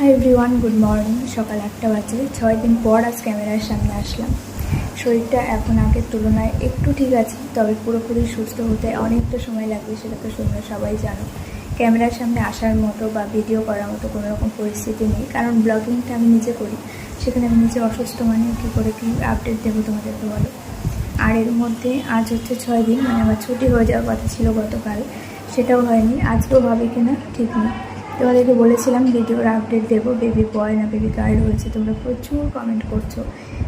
Hi everyone good morning সকাল আটটা বাজে। ছয় দিন পর আজ ক্যামেরার সামনে আসলাম। শরীরটা এখন আগের তুলনায় একটু ঠিক আছে, তবে পুরোপুরি সুস্থ হতে অনেকটা সময় লাগবে, সেটা তো তোমরা সবাই জানো। ক্যামেরার সামনে আসার মতো বা ভিডিও করার মতো কোনো রকম পরিস্থিতি নেই, কারণ ব্লগিংটা আমি নিজে করি। সেখানে আমি নিজে অসুস্থ মানে কী করে কী আপডেট দেবো তোমাদেরকে বলো? আর এর মধ্যে আজ হচ্ছে ছয় দিন মানে আমার ছুটি হয়ে যাওয়ার কথা ছিল গতকাল। সেটাও হয়নি, আজকেও হবে কিনা ঠিক নেই। তোমাদেরকে বলেছিলাম ভিডিওর আপডেট দেবো বেবি বয় না বেবি গার্ল হয়েছে তোমরা প্রচুর কমেন্ট করছ।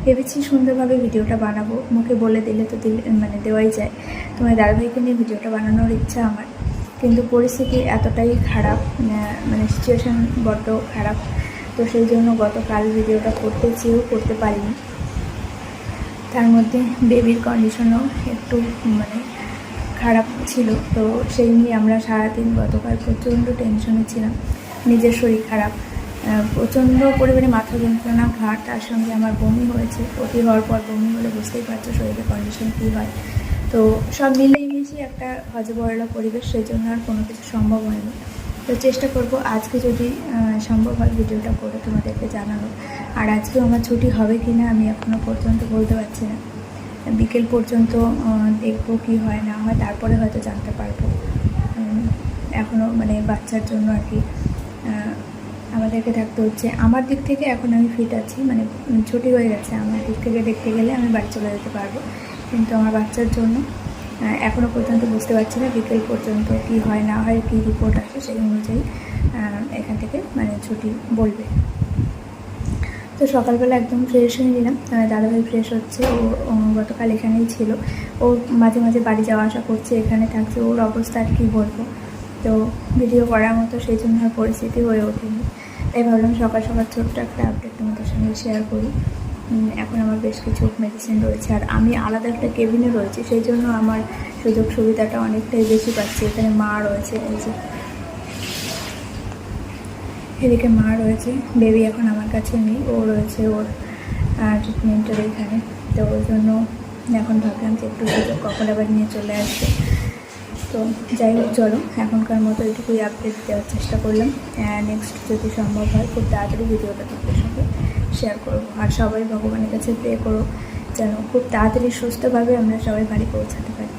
ভেবেছি সুন্দরভাবে ভিডিওটা বানাবো, মুখে বলে দিলে তো দিলে মানে দেওয়াই যায়। তোমার দাদাভাইকে নিয়ে ভিডিওটা বানানোর ইচ্ছা আমার। কিন্তু পরিস্থিতি এতটাই খারাপ মানে সিচুয়েশান বড্ড খারাপ। তো সেই জন্য গতকাল ভিডিওটা করতে চেয়েও করতে পারিনি। তার মধ্যে বেবির কন্ডিশনও একটু মানে খারাপ ছিল, তো সেই নিয়ে আমরা সারাদিন গতকাল প্রচণ্ড টেনশনে ছিলাম। নিজের শরীর খারাপ। প্রচণ্ড পরিমাণে মাথা যন্ত্রণা ঘাট তার সঙ্গে আমার বমি হয়েছে। অতি হওয়ার পর বমি হলে বুঝতেই পারছ শরীরের কন্ডিশন কী হয়। তো সব মিলিয়ে মিশিয়ে একটা হজবরলা পরিবেশ, সেই জন্য আর কোনো কিছু সম্ভব হয়নি। তো চেষ্টা করব আজকে যদি সম্ভব হয় ভিডিওটা করে তোমাদেরকে জানানো আর আজকেও আমার ছুটি হবে কি না আমি এখনও পর্যন্ত বলতে পারছি না। বিকেল পর্যন্ত দেখব কি হয়, না হয়, তারপরে হয়তো জানতে পারব। এখনও মানে বাচ্চার জন্য আর কি। আমাদেরকে থাকতে হচ্ছে। আমার দিক থেকে এখন আমি ফিট আছি মানে ছুটি হয়ে গেছে। আমার দিক থেকে দেখতে গেলে আমি বাড়ি চলে যেতে পারব। কিন্তু আমার বাচ্চার জন্য এখনও পর্যন্ত বুঝতে পারছি না বিকেল পর্যন্ত কি হয়, না হয়, কী রিপোর্ট আসে সেই অনুযায়ী এখান থেকে মানে ছুটি বলবে। তো সকালবেলা একদম ফ্রেশ হয়ে নিলাম দাদাভাই ফ্রেশ হচ্ছে, ও ও গতকাল এখানেই ছিল। ও মাঝে মাঝে বাড়ি যাওয়া আসা করছে, এখানে থাকছে, ওর অবস্থা আর কী বলব? তো ভিডিও করার মতো সেই জন্য আর পরিস্থিতি হয়ে ওঠেনি। তাই ভাবলাম সকাল সকাল ছোট্ট একটা আপডেট তোমাদের সঙ্গে শেয়ার করি। এখন আমার বেশ কিছু মেডিসিন রয়েছে, আর আমি আলাদা একটা কেবিনে রয়েছি, সেই জন্য আমার সুযোগ সুবিধাটা অনেকটাই বেশি পাচ্ছি। এখানে মা রয়েছে, এই যে এদিকে মা রয়েছে, বেবি এখন আমার কাছে নেই, ও রয়েছে ওর ট্রিটমেন্টের এখানে। তো ওই জন্য এখন ভাবলাম যে একটু কখন আবার নিয়ে চলে আসবে। তো যাই হোক, চলো, এখনকার মতো এটুকুই আপডেট দেওয়ার চেষ্টা করলাম। নেক্সট যদি সম্ভব হয়, খুব তাড়াতাড়ি ভিডিওটা তোমাদের সঙ্গে শেয়ার করব। আর সবাই ভগবানের কাছে প্রে করো, যেন খুব তাড়াতাড়ি সুস্থভাবে আমরা সবাই বাড়ি পৌঁছাতে পারি।